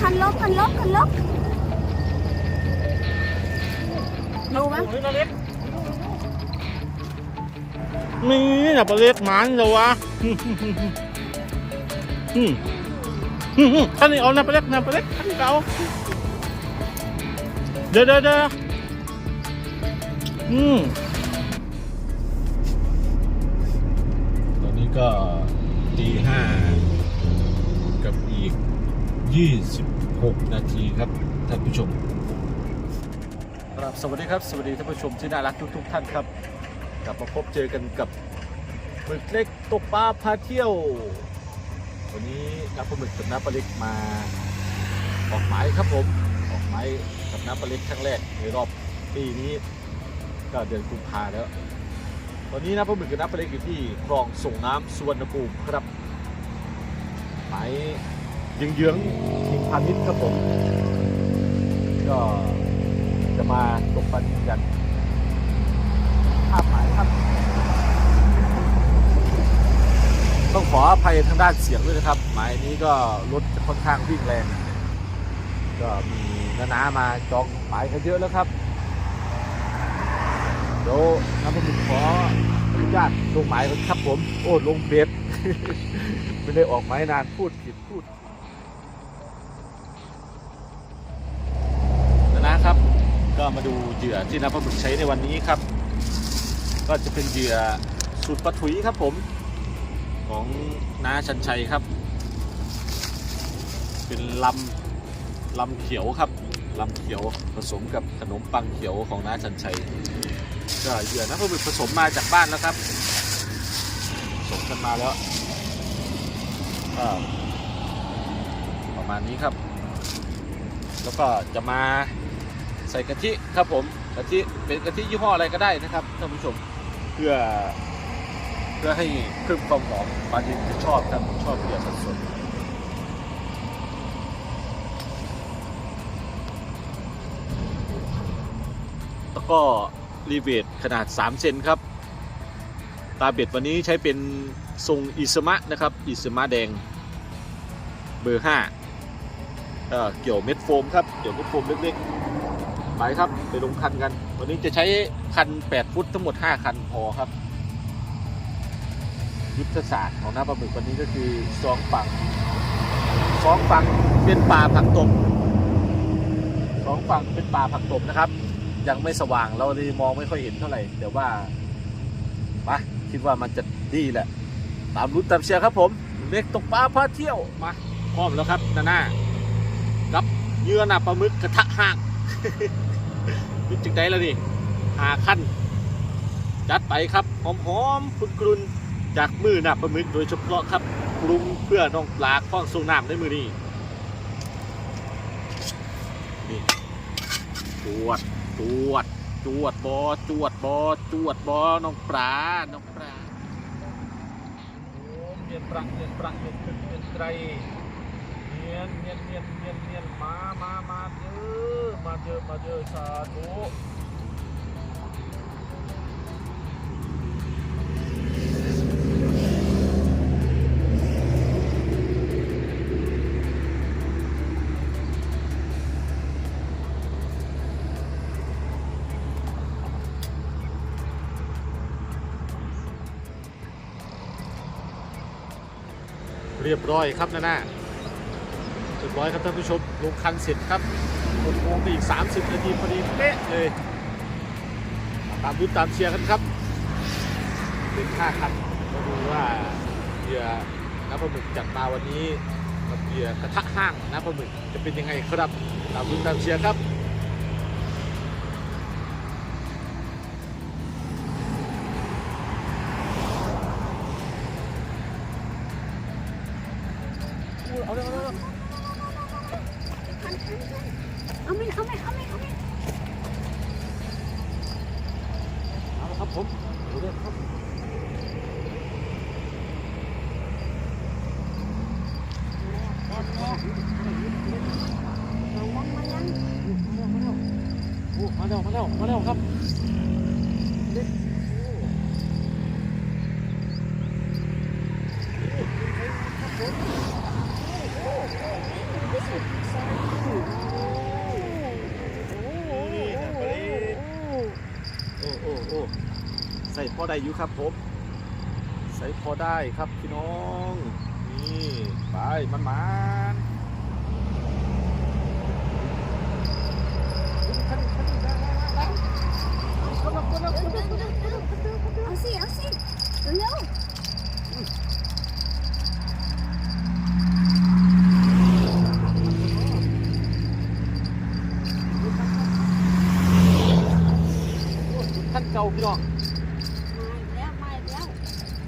คันลบคันลบคันลบดูไหมเฮ้ยนาเล็กมีน่ะปลาเล็กหมันเลยวะอืมอืมอืมอืมท่านนี้เอานะปลาเล็กนะปลาเล็กท่านนี้เอาเดี๋ยวเดี๋ยวเดี๋ยวอืม 26 นาทีครับท่านผู้ชมครับสวัสดีครับ สวัสดีท่านผู้ชมที่น่ารักทุกๆทท่านครับ กลับมาพบเจอกันกับหมึกเล็กตกปลาพาเที่ยว วันนี้นับปลาหมึกกับน้ำปลาเล็กมาออกหมายครับผมออกหมายกับน้ำปลาเล็กครั้งแรกในรอบปีนี้ก็เดือนกุมภาแล้ววันนี้นะปลาหมึกกับน้ำปลาเล็กอยู่ที่คลองส่งน้ำสวนรณภูมิครับหมาย ยืงเยื้องๆทิงพาณิชย์ครับผม ก็จะมาตกปลานิลกันภาพหมายครับ ต้องขออภัยทางด้านเสียงด้วยนะครับ หมายนี้ก็รถจะค่อนข้างวิ่งแรง ก็มีนานามาจองหมายกันเยอะแล้วครับเดี๋ยวน้ำผมขออนุญาตลงหมายครับผม โอ้ลงเบ็ดไม่ได้ออกหมายนานพูดผิดพูด นะครับ ก็ มาดูเหยื่อที่นักปลาหมึกใช้ในวันนี้ครับ ก็จะเป็นเหยื่อสูตรปลาถุยครับผม ของน้าชันชัยครับ เป็นลำลำเขียวครับลำเขียวผสมกับขนมปังเขียวของน้าชันชัยก็เหยื่อนักปลาหมึกผสมมาจากบ้านแล้วครับผสมกันมาแล้วประมาณนี้ครับ แล้วก็จะมา ใส่กะทิครับผมกะทิเป็นกะทิยี่ห้ออะไรก็ได้นะครับท่านผู้ชมเพื่อ เพื่อให้เพิ่มความหอมปลาดินจะชอบครับชอบเกลือสดแล้วก็รีเวทขนาด 3 เซนครับ ตาเบ็ดวันนี้ใช้เป็นทรงอิสมะนะครับ อิสมะแดงเบอร์5เออเกี่ยวเม็ดโฟมครับ เกี่ยวเม็ดโฟมเล็กๆ ไปครับไปลงคันกัน วันนี้จะใช้คัน 8 ฟุตทั้งหมด 5 คันพอครับ ยุทธศาสตร์ของน้าปลาหมึกวันนี้ก็คือสองฝั่งสองฝั่งเป็นป่าผักตบสองฝั่งเป็นป่าผักตบนะครับ ยังไม่สว่างเราเลยมองไม่ค่อยเห็นเท่าไหร่แต่ว่ามาคิดว่ามันจะดีแหละ ตามรุ้นตามเชียร์ครับผมเล็กตกปลาพาเที่ยวมาพร้อมแล้วครับนาน่ากับเยื่อหนาปลาหมึกกระทะห่าง ยุดจึงได้แล้วนี่หาขั้น จัดไปครับหอมๆกรุ่นๆจากมือหนาปลาหมึกโดยเฉพาะครับปรุงเพื่อน้องปลาข้องทรงน้ำในมือนี้นี่จวดจวดจวดบอจวดบอจวดบอน้องปลาน้องปลาโอ้เมียนปรังเมียนปรังเมียนขึ้นเมียนไตร ยนเนียนเนียนเนียนเนียนมามามาเยอมาเยอมาเยอสาธุเรียบร้อยครับนะน่า ร้อยครับท่านผู้ชมลงคันเสร็จครับหกโมงไปอีก 30 นาทีพอดีเป๊ะเลย ตามรุ้นตามเชียร์กันครับเป็นค่าคันมาดูว่าเหยื่อน้ำปลาหมึกจัดมาวันนี้กับเหยื่อกระทะห้างน้ำปลาหมึกจะเป็นยังไงครับ ตามรุ้นตามเชียร์ครับเอาเลย เอาเลยเอาเลยคันคันคันเอาไม่เอาไม่เอาไม่เอาไม่เอาละครับผมดูเลยครับแอบแอบระวังมายังโอ้มาแล้วมาแล้วมาแล้วครับเล็กโอ้ ได้อยู่ครับผมใส่พอได้ครับพี่น้อง นี่ ไปมันมาๆ เอาสิ เอาสิ เร็ว ท่านเก่าพี่น้อง ๆมาอีกแล้ว มาอีกแล้ว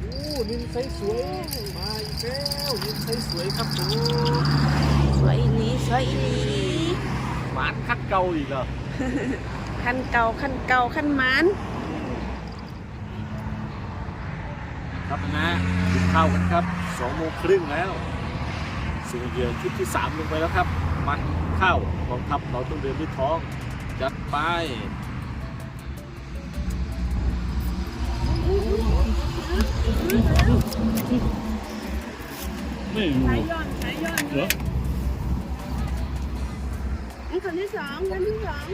โอ้นินไซส วยมาอีกแล้วนินไซสวยครับผมสวยอีหลีสวยอีหลีหมานคักเก่าอีกเหรอคันเก่าคันเก่าคันหมานครับนะกินข้าวกันครับสองโมงครึ่งแล้วสิ่งเดียวชุดที่สามลงไปแล้วครับมันข้าวกองทัพเราต้องเดินด้วยท้องจัดไป ไม่รู้สายย้อนสายย้อนเหรอ อันคนที่สองคนที่สอง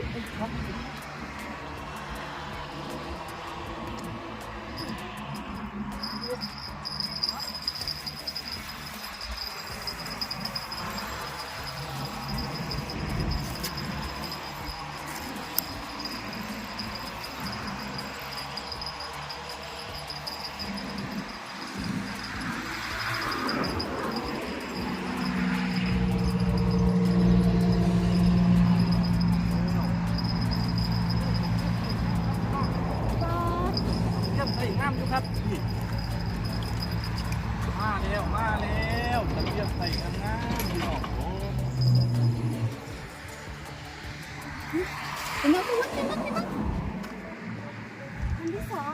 ครับนี่มาแล้วมาแล้วตะเกียบใส่กันงามพี่น้องโอ้ เป็นนักเป็นนักเป็นนักเป็นนักคนที่สอง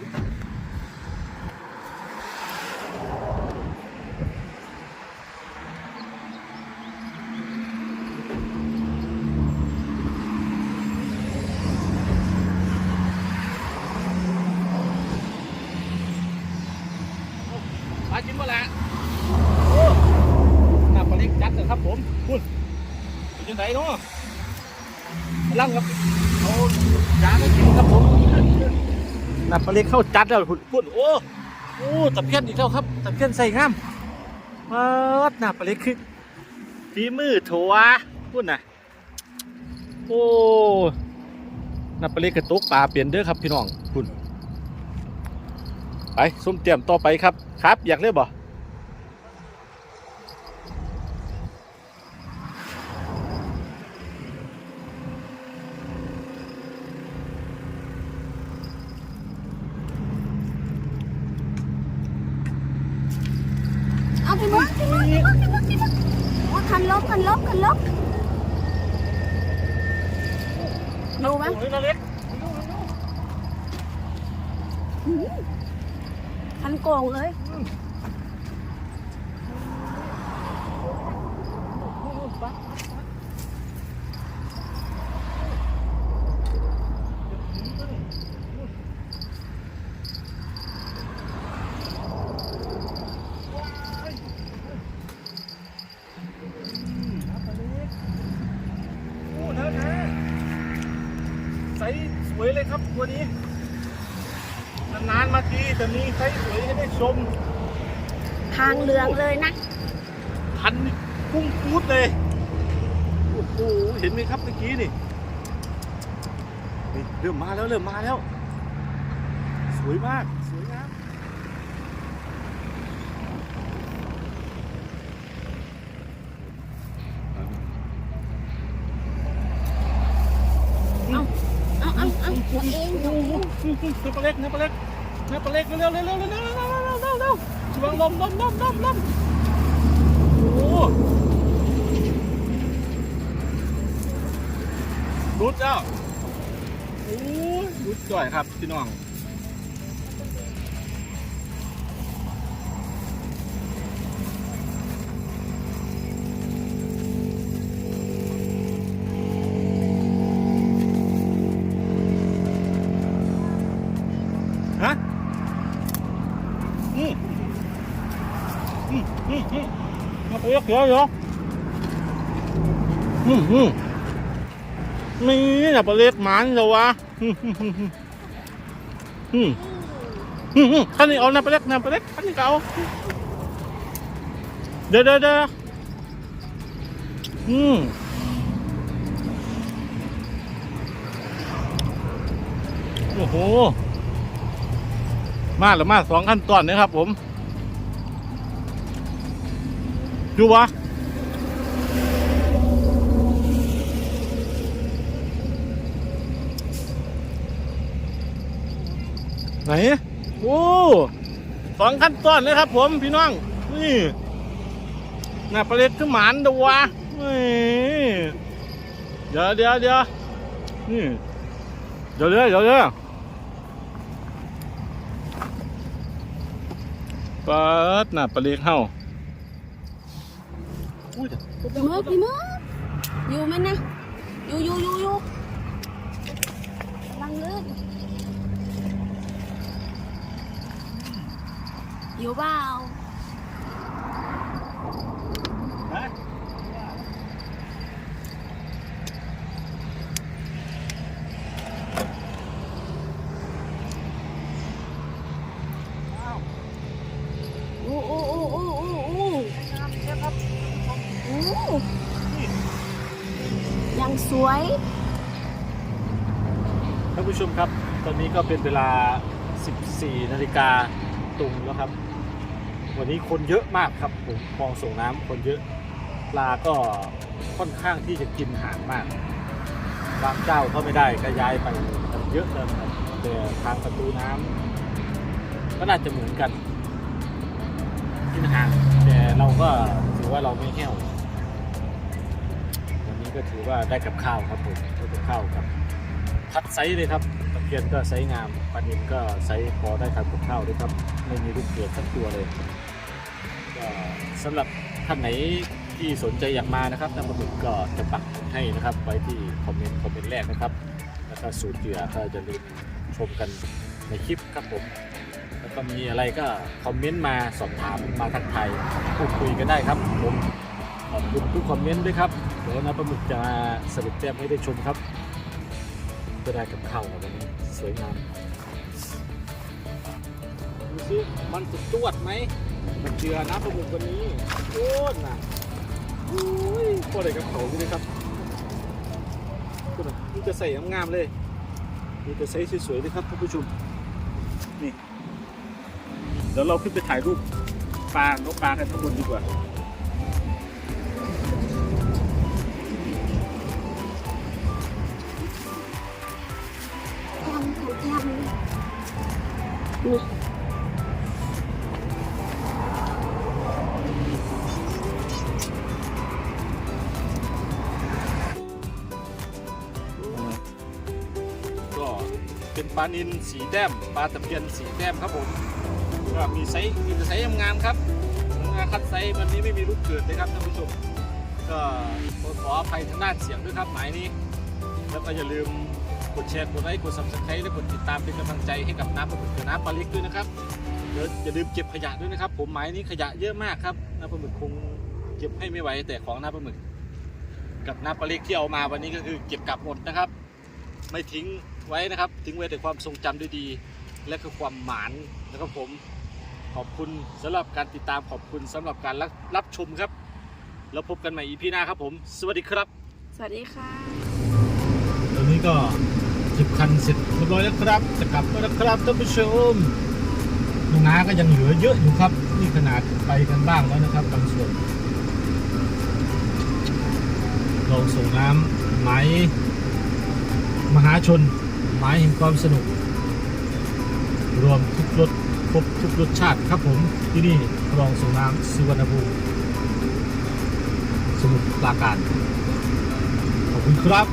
มากินมาแล้วโอ้หน้าปลาเล็กจัดเลยครับผมคุณเป็นยังไงเนาะกำลังครับเอายาให้กินครับผม หน้าปลาเล็กเข้าจัดแล้วคุณพุ่นโอ้โอ้ตะเพียนอีกแล้วครับตะเพียนใส่งามมาดหน้าปลาเล็กคือฝีมือโถวะพุ่นน่ะโอ้หน้าปลาเล็กกระตุกปลาเปลี่ยนเด้อครับพี่น้องคุณไปส้มเตรียมต่อไปครับครับ อยากเล่นบ่ เอาไปมั้งไปมั้งไปมั้งไปมั้งไปมั้งโอ้คันลบคันลบคันลบดูไหมโอ้ยนาเล็กคันโกงเลยโอ้นะนะใสสวยเลยครับ ตัวนี้ นานๆมาทีแต่มีไซส์สวยให้ได้ชม ทางเหลืองเลยนะพันนี่พุ่งพูดเลย โอ้โห เห็นไหมครับเมื่อกี้นี่นี่เริ่มมาแล้วเริ่มมาแล้ว สวยมาก สวยงาม เอาเอา เอาเอาตัวเองตัวเองเนื้อปลาเล็กเนื้อปลาเล็กเนื้อปลาเล็กเร็วเร็วเร็วเร็วเร็วเร็วเร็วเร็วเร็วเร็วช่วงลมลมลมลมลมโอ้รุดแล้วโอ้ยรุดจ่อยครับพี่น้องฮะอืมอืมอืมอืม มาไปยกเยอะเยอะอืมอืมนี่นะปลาเล็กหมันเลยวะอืมอืมอืมขันนี้เอาน้ำไปเล็กน้ำไปเล็กคันนี้เอาเดี๋ยวเดี๋ยวเดี๋ยวอืมโอ้โห มาแล้วมาสองขั้นตอนนะครับผม ดูวะไหน โอ้สองขั้นตอนเลยครับผมพี่น้อง นี่หน้าปลาเล็ดคือหมานดอวะเดี๋ยวเดี๋ยวเดี๋ยวนี่ เดี๋ยวเดี๋ยวเดี๋ยวเดี๋ยวปิดหน้าปลาเล็ดเฮา อุ้ยพี่มึกพี่มึกอยู่ไหมนะ อยู่อยู่อยู่อยู่ลังลื่นอยู่เปล่า โอ้โอ้โอ้โอ้โอ้โอ้โอ้ยัง สวยท่านผู้ชมครับ ตอนนี้ก็เป็นเวลา 14 นาฬิกาตรงแล้วครับ วันนี้คนเยอะมากครับผมคลองส่งน้ำคนเยอะปลาก็ค่อนข้างที่จะกินหางมาก บางเจ้าก็ไม่ได้ก็ย้ายไปเยอะเลยครับแต่ทางประตูน้ำก็น่าจะเหมือนกัน กินหางแต่เราก็ถือว่าเราไม่แห้ววันนี้ ก็ถือว่าได้กับข้าวครับผมได้กับข้าวครับพัดไซส์เลยครับตะเพียนก็ไซส์งามปลานินก็ไซส์พอได้ทานกับข้าวด้วยครับไม่มีลูกเกลือสักตัวเลยก็สำหรับท่านไหนที่สนใจอยากมานะครับน้ำปลาหมึกก็จะปักให้นะครับ ไว้ที่คอมเมนต์คอมเมนต์แรกนะครับ แล้วก็สูตรเหยื่อก็จะลืมชมกันในคลิปครับผมแล้วก็มีอะไรก็คอมเมนต์มาสอบถามมาทักทายพูดคุยกันได้ครับผมขอบคุณทุกคอมเมนต์ด้วยครับ ดี๋ยวน้ำปลาหมึกจะมาสรุปแต้มให้ได้ชมครับก็ได้กับเข้าววันนี้สวยงามดูสิมันจะจวดไหมมันเจือน้ำปลาหมึกวันนี้โคตรน่ะอุ้ยพอได้กับเขาเลยครับนี่จะใส่งามๆเลยนี่จะใส่สวยๆเลยครับท่านผู้ชมนี่เดี๋ยวเราขึ้นไปถ่ายรูปปลานกปลากันข้างบนดีกว่า นี่ก็เป็นปลานินสีแต้มปลาตะเพียนสีแต้มครับผมก็มีไซส์มีแต่ไซส์งามครับงาคัดไซส์วันนี้ไม่มีลูกเกิดเลยครับท่านผู้ชมก็ขออภัยทางด้านเสียงด้วยครับหมายนี้ แล้วก็อย่าลืม กดแชร์กดไลค์กด subscribe และกดติดตามเป็นกำลังใจให้กับน้ำปลาหมึกกับน้ำปลาเล็กด้วยนะครับเดี๋ยวอย่าลืมเก็บขยะด้วยนะครับ ผมหมายนี้ขยะเยอะมากครับน้ำปลาหมึกคงเก็บให้ไม่ไหวแต่ของน้ำปลาหมึกกับน้ำปลาเล็กที่เอามาวันนี้ก็คือเก็บกลับหมดนะครับ ไม่ทิ้งไว้นะครับ ทิ้งไว้แต่ความทรงจำดีๆและก็ความหมานนะครับผมขอบคุณสำหรับการติดตามขอบคุณสำหรับการรับรับชมครับ แล้วพบกันใหม่ EP หน้าครับผม สวัสดีครับ สวัสดีค่ะตอนนี้ก็ จิบคันเสร็จเรียบร้อยแล้วครับ จะกลับแล้วนะครับท่านผู้ชมน้องน้าก็ยังเหลือเยอะอยู่ครับ นี่ขนาดไปกันบ้างแล้วนะครับบางส่วนเราส่งน้ำไหมมหาชนหมายแห่งความสนุก รวมทุกรสครบทุกรสชาติครับผมที่นี่คลองส่งน้ำสุวรรณภูมิสมุทรปราการขอบคุณครับ